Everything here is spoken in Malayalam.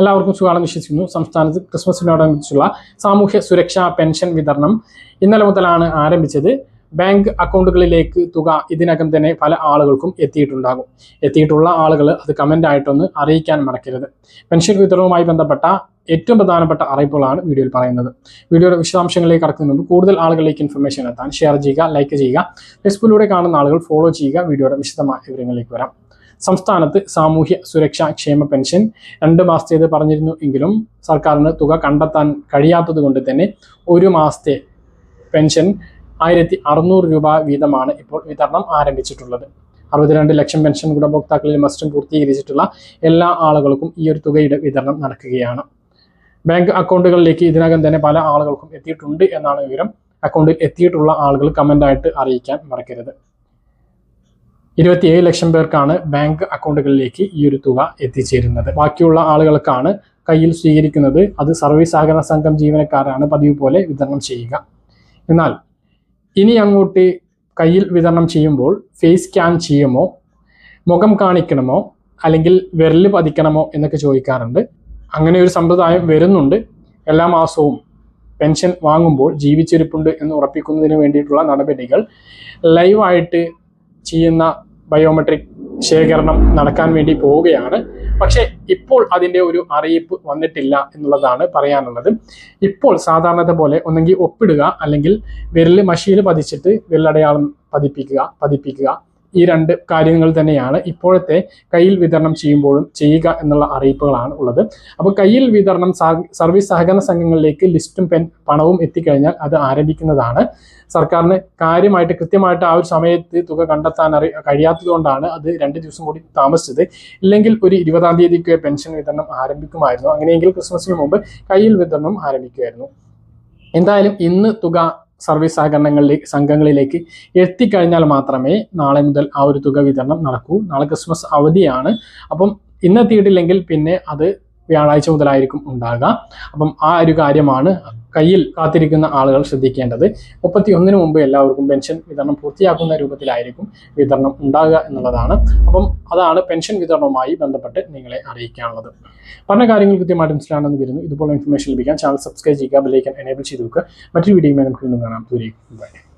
എല്ലാവർക്കും സുഖമാണെന്ന് വിശ്വസിക്കുന്നു. സംസ്ഥാനത്ത് ക്രിസ്മസിനോടനുബന്ധിച്ചുള്ള സാമൂഹ്യ സുരക്ഷാ പെൻഷൻ വിതരണം ഇന്നലെ മുതലാണ് ആരംഭിച്ചത്. ബാങ്ക് അക്കൗണ്ടുകളിലേക്ക് തുക ഇതിനകം തന്നെ പല ആളുകൾക്കും എത്തിയിട്ടുണ്ടാകും. എത്തിയിട്ടുള്ള ആളുകൾ അത് കമന്റ് ആയിട്ടൊന്ന് അറിയിക്കാൻ മറക്കരുത്. പെൻഷൻ വിതരണവുമായി ബന്ധപ്പെട്ട ഏറ്റവും പ്രധാനപ്പെട്ട അറിയിപ്പുകളാണ് വീഡിയോയിൽ പറയുന്നത്. വീഡിയോയുടെ വിശദാംശങ്ങളിലേക്ക് കടക്കുന്നതിന് മുമ്പ് കൂടുതൽ ആളുകളിലേക്ക് ഇൻഫർമേഷൻ എത്താൻ ഷെയർ ചെയ്യുക ലൈക്ക് ചെയ്യുക. ഫേസ്ബുക്കിലൂടെ കാണുന്ന ആളുകൾ ഫോളോ ചെയ്യുക. വീഡിയോയുടെ വിശദമായ വിവരങ്ങളിലേക്ക് വരാം. സംസ്ഥാനത്ത് സാമൂഹ്യ സുരക്ഷാ ക്ഷേമ പെൻഷൻ രണ്ട് മാസത്തേത് പറഞ്ഞിരുന്നു എങ്കിലും സർക്കാരിന് തുക കണ്ടെത്താൻ കഴിയാത്തത് കൊണ്ട് തന്നെ ഒരു മാസത്തെ പെൻഷൻ ആയിരത്തി അറുന്നൂറ് രൂപ വീതമാണ് ഇപ്പോൾ വിതരണം ആരംഭിച്ചിട്ടുള്ളത്. അറുപത്തിരണ്ട് ലക്ഷം പെൻഷൻ ഗുണഭോക്താക്കളിൽ മസ്റ്റും പൂർത്തീകരിച്ചിട്ടുള്ള എല്ലാ ആളുകൾക്കും ഈ ഒരു തുകയുടെ വിതരണം നടക്കുകയാണ്. ബാങ്ക് അക്കൗണ്ടുകളിലേക്ക് ഇതിനകം തന്നെ പല ആളുകൾക്കും എത്തിയിട്ടുണ്ട് എന്നാണ് വിവരം. അക്കൗണ്ടിൽ എത്തിയിട്ടുള്ള ആളുകൾ കമന്റായിട്ട് അറിയിക്കാൻ മറക്കരുത്. ഇരുപത്തിയേഴ് ലക്ഷം പേർക്കാണ് ബാങ്ക് അക്കൗണ്ടുകളിലേക്ക് ഈ ഒരു തുക എത്തിച്ചേരുന്നത്. ബാക്കിയുള്ള ആളുകൾക്കാണ് കയ്യിൽ സ്വീകരിക്കുന്നത്. അത് സർവീസ് സഹകരണ സംഘം ജീവനക്കാരാണ് പതിവ് പോലെ വിതരണം ചെയ്യുക. എന്നാൽ ഇനി അങ്ങോട്ട് കയ്യിൽ വിതരണം ചെയ്യുമ്പോൾ ഫേസ് സ്കാൻ ചെയ്യുമോ? മുഖം കാണിക്കണമോ? അല്ലെങ്കിൽ വിരൽ പതിക്കണമോ എന്നൊക്കെ ചോദിക്കാറുണ്ട്. അങ്ങനെ ഒരു സമ്പ്രദായം വരുന്നുണ്ട്. എല്ലാ മാസവും പെൻഷൻ വാങ്ങുമ്പോൾ ജീവിച്ചിരിപ്പുണ്ട് എന്ന് ഉറപ്പിക്കുന്നതിന് വേണ്ടിയിട്ടുള്ള നടപടികൾ ലൈവായിട്ട് ചെയ്യുന്ന ബയോമെട്രിക് ശേഖരണം നടക്കാൻ വേണ്ടി പോവുകയാണ്. പക്ഷേ ഇപ്പോൾ അതിന്റെ ഒരു അറിയിപ്പ് വന്നിട്ടില്ല എന്നുള്ളതാണ് പറയാനുള്ളത്. ഇപ്പോൾ സാധാരണത്തെ പോലെ ഒന്നെങ്കിൽ ഒപ്പിടുക അല്ലെങ്കിൽ വിരൽ മഷിയിൽ പതിച്ചിട്ട് വിരലടയാളം പതിപ്പിക്കുക പതിപ്പിക്കുക ഈ രണ്ട് കാര്യങ്ങൾ തന്നെയാണ് ഇപ്പോഴത്തെ കയ്യിൽ വിതരണം ചെയ്യുമ്പോഴും ചെയ്യുക എന്നുള്ള അറിയിപ്പുകളാണ് ഉള്ളത്. അപ്പോൾ കയ്യിൽ വിതരണം സർവീസ് സഹകരണ സംഘങ്ങളിലേക്ക് ലിസ്റ്റും പെൻ പണവും എത്തിക്കഴിഞ്ഞാൽ അത് ആരംഭിക്കുന്നതാണ്. സർക്കാരിന് കാര്യമായിട്ട് കൃത്യമായിട്ട് ആ ഒരു സമയത്ത് തുക കണ്ടെത്താൻ അറി കഴിയാത്തതുകൊണ്ടാണ് അത് രണ്ട് ദിവസം കൂടി താമസിച്ചത്. ഇല്ലെങ്കിൽ ഒരു ഇരുപതാം തീയതിക്ക് പെൻഷൻ വിതരണം ആരംഭിക്കുമായിരുന്നു. അങ്ങനെയെങ്കിൽ ക്രിസ്മസിന് മുമ്പ് കയ്യിൽ വിതരണം ആരംഭിക്കുമായിരുന്നു. എന്തായാലും ഇന്ന് തുക സർവീസ് സഹകരണങ്ങളിലേക്ക് സംഘങ്ങളിലേക്ക് എത്തിക്കഴിഞ്ഞാൽ മാത്രമേ നാളെ മുതൽ ആ ഒരു തുക വിതരണം നടക്കൂ. നാളെ ക്രിസ്മസ് അവധിയാണ്. അപ്പം ഇന്നെത്തിയിട്ടില്ലെങ്കിൽ പിന്നെ അത് വ്യാഴാഴ്ച മുതലായിരിക്കും ഉണ്ടാകുക അപ്പം ആ ഒരു കാര്യമാണ് കയ്യിൽ കാത്തിരിക്കുന്ന ആളുകൾ ശ്രദ്ധിക്കേണ്ടത് മുപ്പത്തി ഒന്നിന് മുമ്പ് എല്ലാവർക്കും പെൻഷൻ വിതരണം പൂർത്തിയാക്കുന്ന രൂപത്തിലായിരിക്കും വിതരണം ഉണ്ടാകുക എന്നുള്ളതാണ്. അപ്പം അതാണ് പെൻഷൻ വിതരണവുമായി ബന്ധപ്പെട്ട് നിങ്ങളെ അറിയിക്കാനുള്ളത്. പറഞ്ഞ കാര്യങ്ങൾ കൃത്യമായിട്ട് മനസ്സിലാണെന്ന് വരുന്നു ഇതുപോലെ ഇൻഫർമേഷൻ ലഭിക്കാൻ ചാനൽ സബ്സ്ക്രൈബ് ചെയ്യുക ബെല്ലൈക്കൻ എനേബിൾ ചെയ്ത് വെക്കുക. മറ്റൊരു വീഡിയോയുമായി നമുക്ക് കാണാം. ദൂരേക്കും